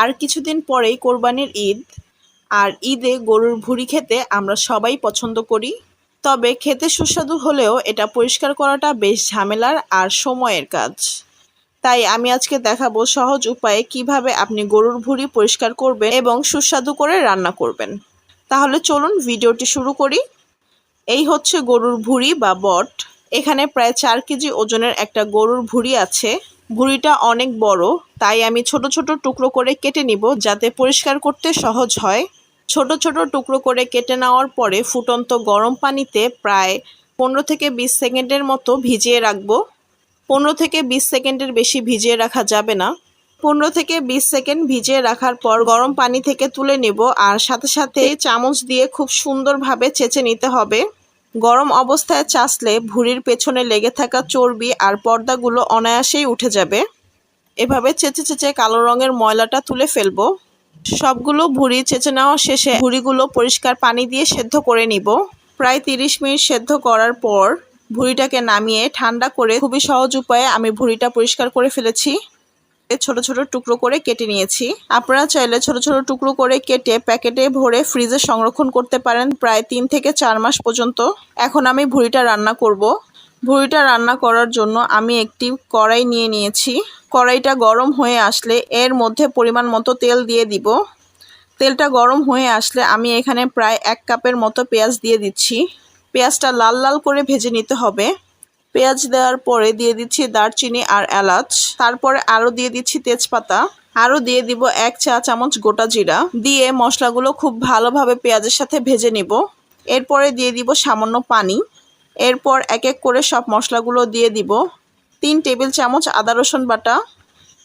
আর কিছুদিন পরেই কোরবানির ঈদ, আর ঈদে গরুর ভুঁড়ি খেতে আমরা সবাই পছন্দ করি। তবে খেতে সুস্বাদু হলেও এটা পরিষ্কার করাটা বেশ ঝামেলার আর সময়ের কাজ। তাই আমি আজকে দেখাবো সহজ উপায়ে কীভাবে আপনি গরুর ভুঁড়ি পরিষ্কার করবেন এবং সুস্বাদু করে রান্না করবেন। তাহলে চলুন ভিডিওটি শুরু করি। এই হচ্ছে গরুর ভুঁড়ি বা বট। এখানে প্রায় চার কেজি ওজনের একটা গরুর ভুঁড়ি আছে। ভুঁড়িটা অনেক বড় তাই আমি ছোট ছোট টুকরো করে কেটে নিব যাতে পরিষ্কার করতে সহজ হয়। ছোট ছোট টুকরো করে কেটে নেওয়ার পরে ফুটন্ত গরম পানিতে প্রায় পনেরো থেকে বিশ সেকেন্ডের মতো ভিজিয়ে রাখব। পনেরো থেকে বিশ সেকেন্ডের বেশি ভিজিয়ে রাখা যাবে না। পনেরো থেকে বিশ সেকেন্ড ভিজিয়ে রাখার পর গরম পানি থেকে তুলে নেব আর সাথে সাথে চামচ দিয়ে খুব সুন্দরভাবে চেঁচে নিতে হবে। গরম অবস্থায় চাষলে ভুঁড়ির পেছনে লেগে থাকা চর্বি আর পর্দাগুলো অনায়াসেই উঠে যাবে। এভাবে চেঁচে চেঁচে কালো রঙের ময়লাটা তুলে ফেলব। সবগুলো ভুঁড়ি চেঁচে নেওয়া শেষে ভুঁড়িগুলো পরিষ্কার পানি দিয়ে সেদ্ধ করে নিব। প্রায় তিরিশ মিনিট সেদ্ধ করার পর ভুড়িটাকে নামিয়ে ঠান্ডা করে খুবই সহজ উপায়ে আমি ভুঁড়িটা পরিষ্কার করে ফেলেছি। ছোট ছোট টুকরো করে কেটে নিয়েছি। আপনারা চাইলে ছোট ছোট টুকরো করে কেটে প্যাকেটে ভরে ফ্রিজে সংরক্ষণ করতে পারেন প্রায় তিন থেকে চার মাস পর্যন্ত। এখন আমি ভুঁড়িটা রান্না করব। ভুঁড়িটা রান্না করার জন্য আমি একটি কড়াই নিয়ে নিয়েছি। কড়াইটা গরম হয়ে আসলে এর মধ্যে পরিমাণ মতো তেল দিয়ে দিব। তেলটা গরম হয়ে আসলে আমি এখানে প্রায় এক কাপের মতো পেঁয়াজ দিয়ে দিচ্ছি। পেঁয়াজটা লাল লাল করে ভেজে নিতে হবে। পেঁয়াজ দেওয়ার পরে দিয়ে দিচ্ছি দারচিনি আর এলাচ। তারপরে আরও দিয়ে দিচ্ছি তেজপাতা। আরও দিয়ে দিব এক চা চামচ গোটা জিরা। দিয়ে মশলাগুলো খুব ভালোভাবে পেঁয়াজের সাথে ভেজে নিব। এরপরে দিয়ে দিব সামান্য পানি। এরপর এক এক করে সব মশলাগুলো দিয়ে দিব। তিন টেবিল চামচ আদা, রসুন বাটা,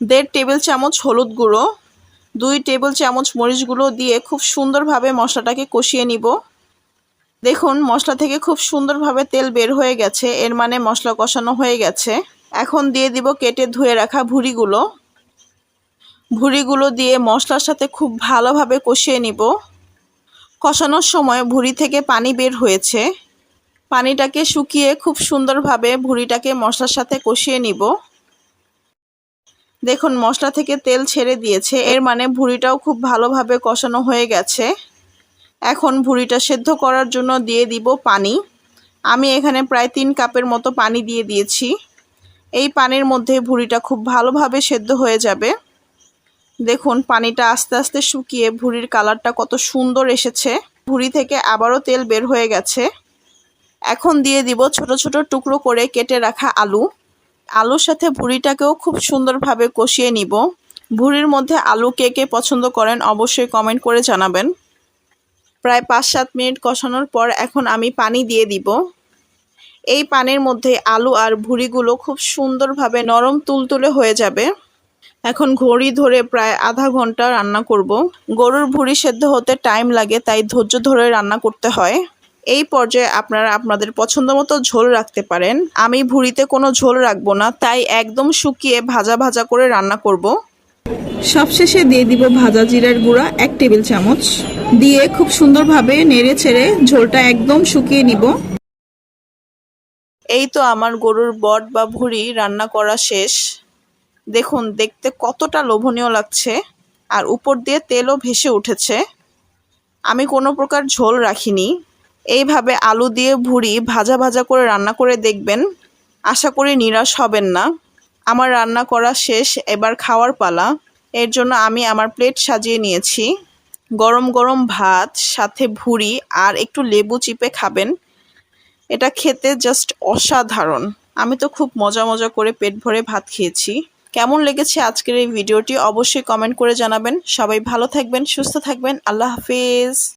দেড় টেবিল চামচ হলুদ গুঁড়ো, দুই টেবিল চামচ মরিচ গুঁড়ো দিয়ে খুব সুন্দরভাবে মশলাটাকে কষিয়ে নিব। দেখুন, মশলা থেকে খুব সুন্দরভাবে তেল বের হয়ে গেছে, এর মানে মশলা কষানো হয়ে গেছে। এখন দিয়ে দিব কেটে ধুয়ে রাখা ভুড়িগুলো। ভুড়িগুলো দিয়ে মশলার সাথে খুব ভালোভাবে কষিয়ে নিব। কষানোর সময় ভুড়ি থেকে পানি বের হয়েছে। পানিটাকে শুকিয়ে খুব সুন্দরভাবে ভুড়িটাকে মশলার সাথে কষিয়ে নিব। দেখুন, মশলা থেকে তেল ছেড়ে দিয়েছে। এর মানে ভুড়িটাও খুব ভালোভাবে কষানো হয়ে গেছে। এখন ভুড়িটা সেদ্ধ করার জন্য দিয়ে দিব পানি। আমি এখানে প্রায় তিন কাপের মতো পানি দিয়ে দিয়েছি। এই পানির মধ্যে ভুড়িটা খুব ভালোভাবে সেদ্ধ হয়ে যাবে। দেখুন, পানিটা আস্তে আস্তে শুকিয়ে ভুড়ির কালারটা কত সুন্দর এসেছে। ভুড়ি থেকে আবারও তেল বের হয়ে গেছে। এখন দিয়ে দিব ছোট ছোট টুকরো করে কেটে রাখা আলু। আলুর সাথে ভুড়িটাকেও খুব সুন্দরভাবে কষিয়ে নিব। ভুড়ির মধ্যে আলু কে কে পছন্দ করেন অবশ্যই কমেন্ট করে জানাবেন। প্রায় পাঁচ সাত মিনিট কষানোর পর এখন আমি পানি দিয়ে দিব। এই পানির মধ্যে আলু আর ভুড়িগুলো খুব সুন্দরভাবে নরম তুলতুলে হয়ে যাবে। এখন ঘড়ি ধরে প্রায় আধা ঘণ্টা রান্না করব। গরুর ভুড়ি সেদ্ধ হতে টাইম লাগে, তাই ধৈর্য ধরে রান্না করতে হয়। এই পর্যায়ে আপনারা আপনাদের পছন্দ মতো ঝোল রাখতে পারেন। আমি ভুড়িতে কোনো ঝোল রাখব না তাই একদম শুকিয়ে ভাজা ভাজা করে রান্না করব। সবশেষে দিয়ে দিব ভাজা জিরার গুঁড়া এক টেবিল চামচ। দিয়ে খুব সুন্দরভাবে নেড়ে ছেড়ে ঝোলটা একদম শুকিয়ে নিব। এই তো আমার গরুর বট বা ভুড়ি রান্না করা শেষ। দেখুন দেখতে কতটা লোভনীয় লাগছে আর উপর দিয়ে তেলও ভেসে উঠেছে। আমি কোনো প্রকার ঝোল রাখিনি। এইভাবে আলু দিয়ে ভুড়ি ভাজা ভাজা করে রান্না করে দেখবেন। আশা করি নিরাশ হবেন না। আমার রান্না করা শেষ, এবার খাওয়ার পালা। এর জন্য আমি আমার প্লেট সাজিয়ে নিয়েছি। গরম গরম ভাত, সাথে ভুড়ি আর একটু লেবু চিপে খাবেন। এটা খেতে জাস্ট অসাধারণ। আমি তো খুব মজা মজা করে পেট ভরে ভাত খেয়েছি। কেমন লেগেছে আজকের এই ভিডিওটি অবশ্যই কমেন্ট করে জানাবেন। সবাই ভালো থাকবেন, সুস্থ থাকবেন। আল্লাহ হাফিজ।